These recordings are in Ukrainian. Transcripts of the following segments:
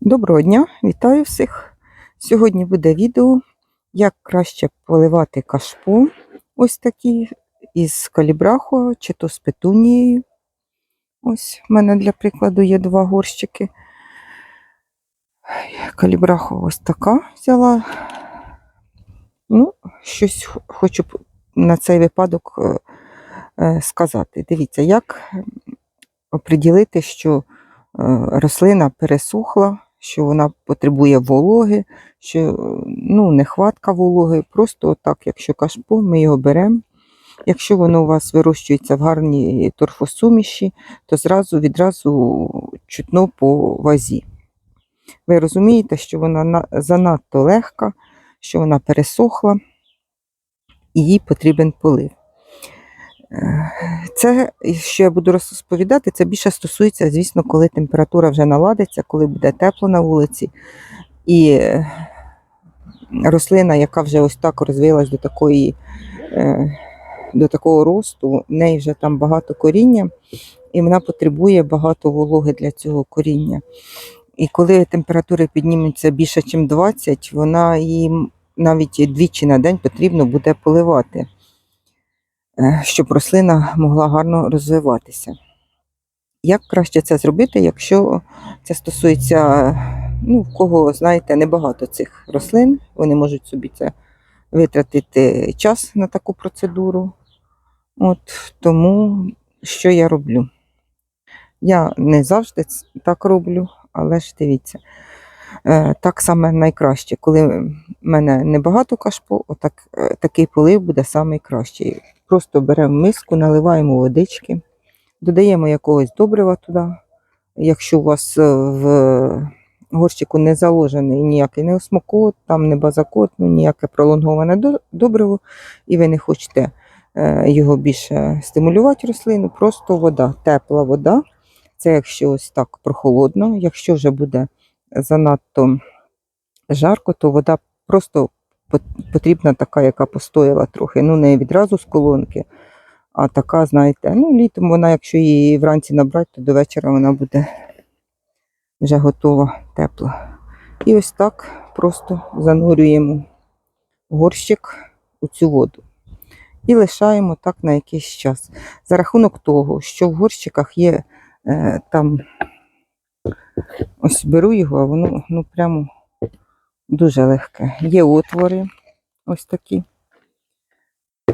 Доброго дня, вітаю всіх. Сьогодні буде відео, як краще поливати кашпо, ось такі, із калібраху чи то з петунією. Ось в мене для прикладу є два горщики. Калібраху ось така взяла. Ну, щось хочу на цей випадок е, е, сказати. Дивіться, як оприділити, що е, рослина пересохла, що вона потребує вологи, що ну, нехватка вологи. Просто отак, якщо кашпо, ми його беремо. Якщо воно у вас вирощується в гарній торфосуміші, то зразу відразу чутно по вазі. Ви розумієте, що вона занадто легка, що вона пересохла, і їй потрібен полив. Це, що я буду розповідати, це більше стосується, звісно, коли температура вже наладиться, коли буде тепло на вулиці. І е, рослина, яка вже ось так розвилась до такої, е, до такого росту, в неї вже там багато коріння, і вона потребує багато вологи для цього коріння. І коли температури піднімуться більше, ніж 20, вона їм навіть двічі на день потрібно буде поливати щоб рослина могла гарно розвиватися. Як краще це зробити, якщо це стосується, ну, в кого, знаєте, небагато цих рослин, вони можуть собі це витратити час на таку процедуру. От тому що я роблю? Я не завжди так роблю, але ж дивіться. Е, Так саме найкраще, коли в мене небагато кашпо, отак, е, такий полив буде найкращий. Просто беремо миску, наливаємо водички, додаємо якогось добрива туди. Якщо у вас е, в горщику не заложений ніякий не осмокот, там не базакот, ну ніяке пролонговане добриво, і ви не хочете е, його більше стимулювати рослину, просто вода, тепла вода. Це якщо ось так прохолодно, якщо вже буде занадто жарко, то вода просто потрібна така, яка постояла трохи. Ну, не відразу з колонки, а така, знаєте, ну, літом вона, якщо її вранці набрати, то до вечора вона буде вже готова, тепла. І ось так просто занурюємо горщик у цю воду. І лишаємо так на якийсь час. За рахунок того, що в горщиках є е, там, ось беру його, а воно ну, прямо дуже легке. Є отвори ось такі.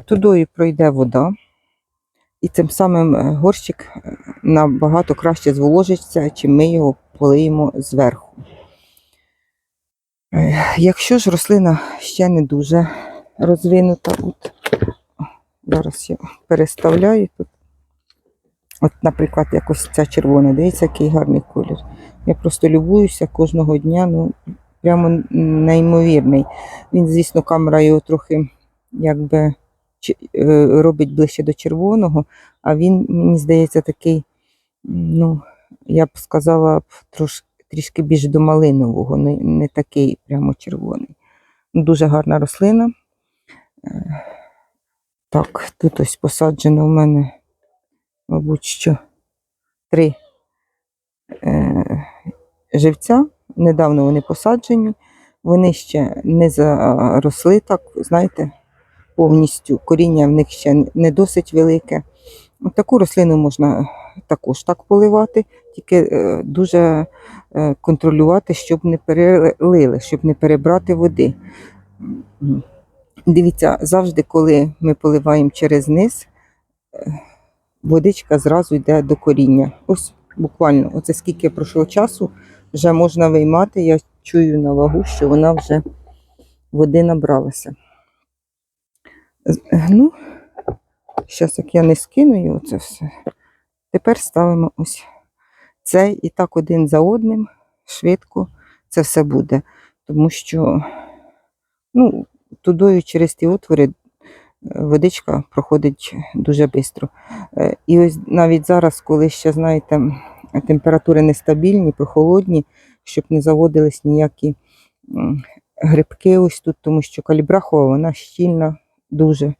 Тудою пройде вода, і тим самим е, горщик е, набагато краще зволожиться, чим ми його полиємо зверху. Е, Якщо ж рослина ще не дуже розвинута, от, зараз я переставляю тут. От, наприклад, якось ця червона, дивіться, який гарний колір. Я просто любуюся кожного дня, ну, прямо неймовірний. Він, звісно, камера його трохи якби е, робить ближче до червоного, а він, мені здається, такий, ну, я б сказала, б, трош, трішки більш до малинового, не, не такий прямо червоний. Ну, Дуже гарна рослина. Е, Так, тут ось посаджено у мене, мабуть, що три е, живця. Недавно вони посаджені. Вони ще не заросли так, знаєте, повністю. Коріння в них ще не досить велике. Таку рослину можна також так поливати, тільки е, дуже е, контролювати, щоб не перелили, щоб не перебрати води. Дивіться, завжди, коли ми поливаємо через низ, е, водичка зразу йде до коріння. Ось буквально, оце скільки пройшло часу, вже можна виймати. Я чую на вагу, що вона вже води набралася. Ну, зараз як я не скину це все. Тепер ставимо ось цей і так один за одним, швидко це все буде. Тому що ну, тудою через ті отвори е, водичка проходить дуже швидко. І ось навіть зараз, коли ще, знаєте, температури нестабільні, прохолодні, щоб не заводились ніякі грибки ось тут, тому що калібрахова вона щільна дуже.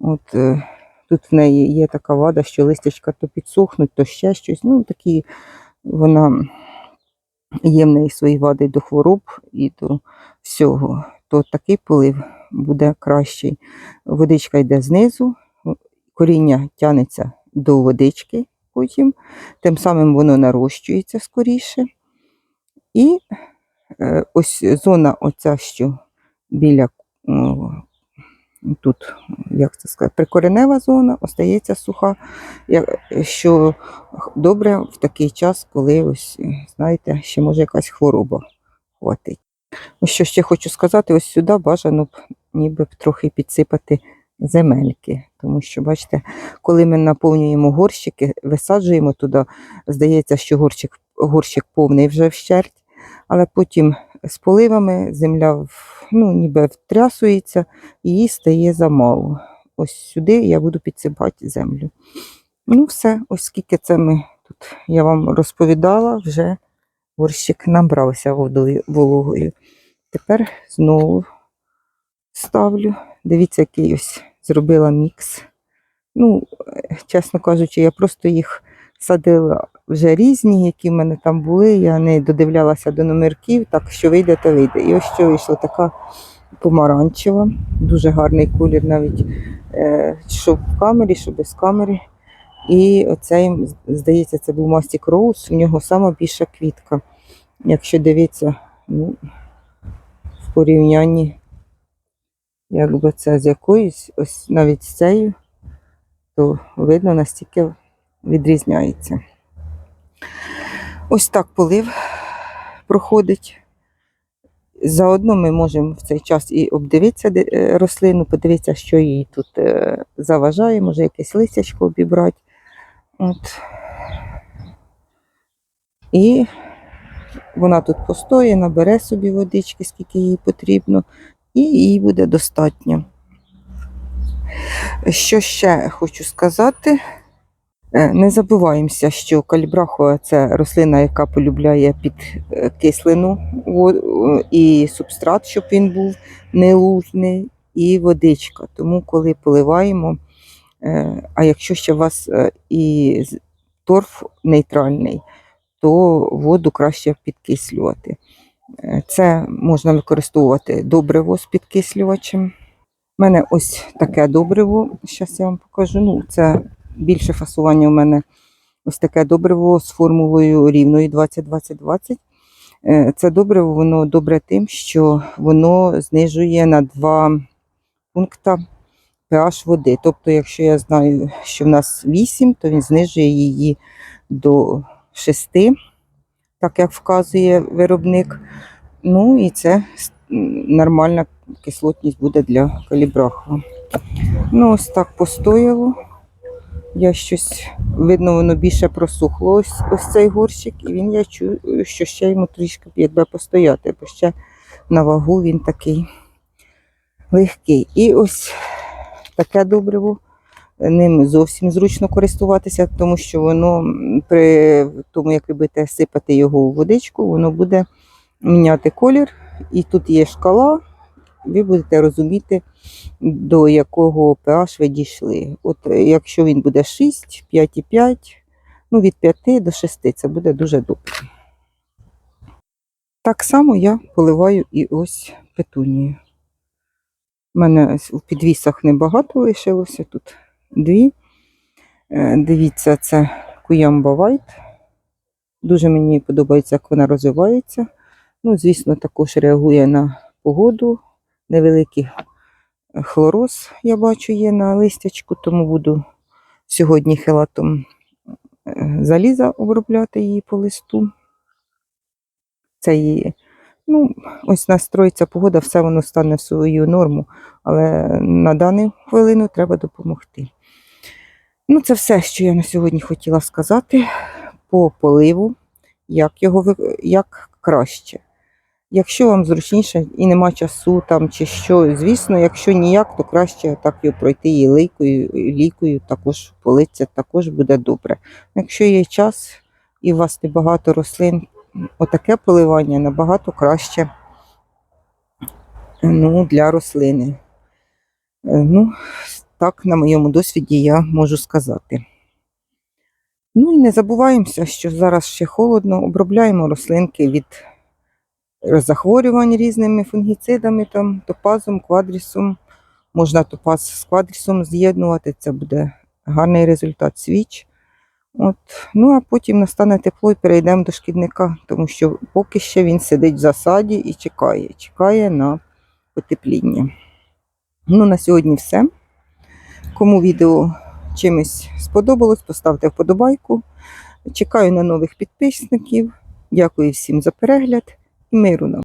От, е, тут в неї є така вада, що листячка то підсохнуть, то ще щось. Ну, такі вона є в неї свої вади до хвороб і до всього, то такий полив буде кращий. Водичка йде знизу, коріння тягнеться до водички потім, тим самим воно нарощується скоріше. І е, ось зона, оця, що біля тут, як це сказати, прикоренева зона, остається суха, що добре в такий час, коли ось, знаєте, ще може якась хвороба хватить. Ось що ще хочу сказати, ось сюди бажано б ніби трохи підсипати земельки, тому що, бачите, коли ми наповнюємо горщики, висаджуємо туди, здається, що горщик, горщик повний вже вщерть, але потім з поливами земля ну, ніби втрясується, і їй стає замало. Ось сюди я буду підсипати землю. Ну, все, ось скільки це ми тут я вам розповідала, вже горщик набрався водою вологою. Тепер знову ставлю. Дивіться, який ось зробила мікс. Ну, е, чесно кажучи, я просто їх садила вже різні, які в мене там були. Я не додивлялася до номерків, так що вийде, то вийде. І ось що вийшла така помаранчева, дуже гарний колір, навіть е, що в камері, що без камери. І оцей, здається, це був Мастік Роуз, у нього сама більша квітка. Якщо дивитися, ну, в порівнянні, якби це з якоюсь, ось навіть з цією, то видно, настільки відрізняється. Ось так полив проходить. Заодно ми можемо в цей час і обдивитися е, рослину, подивитися, що їй тут е, заважає, може якесь листячко обібрати. От. І вона тут постоє, набере собі водички, скільки їй потрібно, і їй буде достатньо. Що ще хочу сказати? Е, Не забуваємося, що калібрахова це рослина, яка полюбляє підкислину во- і субстрат, щоб він був не лужний, і водичка. Тому, коли поливаємо, е, а якщо ще у вас е, і торф нейтральний, то воду краще підкислювати. Це можна використовувати добриво з підкислювачем. У мене ось таке добриво, зараз я вам покажу. Ну, це більше фасування у мене ось таке добриво з формулою рівною 20-20-20. Е, Це добриво, воно добре тим, що воно знижує на 2 пункта pH води. Тобто, якщо я знаю, що в нас 8, то він знижує її до 6, так як вказує виробник. Ну і це нормальна кислотність буде для калібраху. Ну, ось так постояло. Я щось, видно, воно більше просухло ось, ось цей горщик, і він я чую, що ще йому трішки якби постояти, бо ще на вагу він такий легкий. І ось таке добриво. Ним зовсім зручно користуватися, тому що воно при тому, як ви будете сипати його у водичку, воно буде міняти колір. І тут є шкала, ви будете розуміти, до якого pH ви дійшли. От е, якщо він буде 6, 5,5, ну від 5 до 6 це буде дуже добре. Так само я поливаю і ось петунію. У мене в підвісах небагато лишилося тут дві. Е, Дивіться, це Куямба Вайт. Дуже мені подобається, як вона розвивається. Ну, звісно, також реагує на погоду. Невеликий е, хлороз, я бачу, є на листячку, тому буду сьогодні хелатом е, заліза обробляти її по листу. Це її, ну, ось настроїться погода, все воно стане в свою норму, але на дану хвилину треба допомогти. Ну, це все, що я на сьогодні хотіла сказати по поливу, як його як краще. Якщо вам зручніше і нема часу там чи що, звісно, якщо ніяк, то краще так його пройти і лейкою, і лікою, також политься, також буде добре. Якщо є час і у вас небагато рослин, отаке поливання набагато краще ну, для рослини. Е, Ну, так, на моєму досвіді я можу сказати. Ну і не забуваємося, що зараз ще холодно, обробляємо рослинки від захворювань різними фунгіцидами, там, топазом, квадрісом. Можна топаз з квадрісом з'єднувати, це буде гарний результат свіч. От. Ну а потім настане тепло і перейдемо до шкідника, тому що поки ще він сидить в засаді і чекає, чекає на потепління. Ну, на сьогодні все. Кому відео чимось сподобалось, поставте вподобайку. Чекаю на нових підписників. Дякую всім за перегляд і миру нам.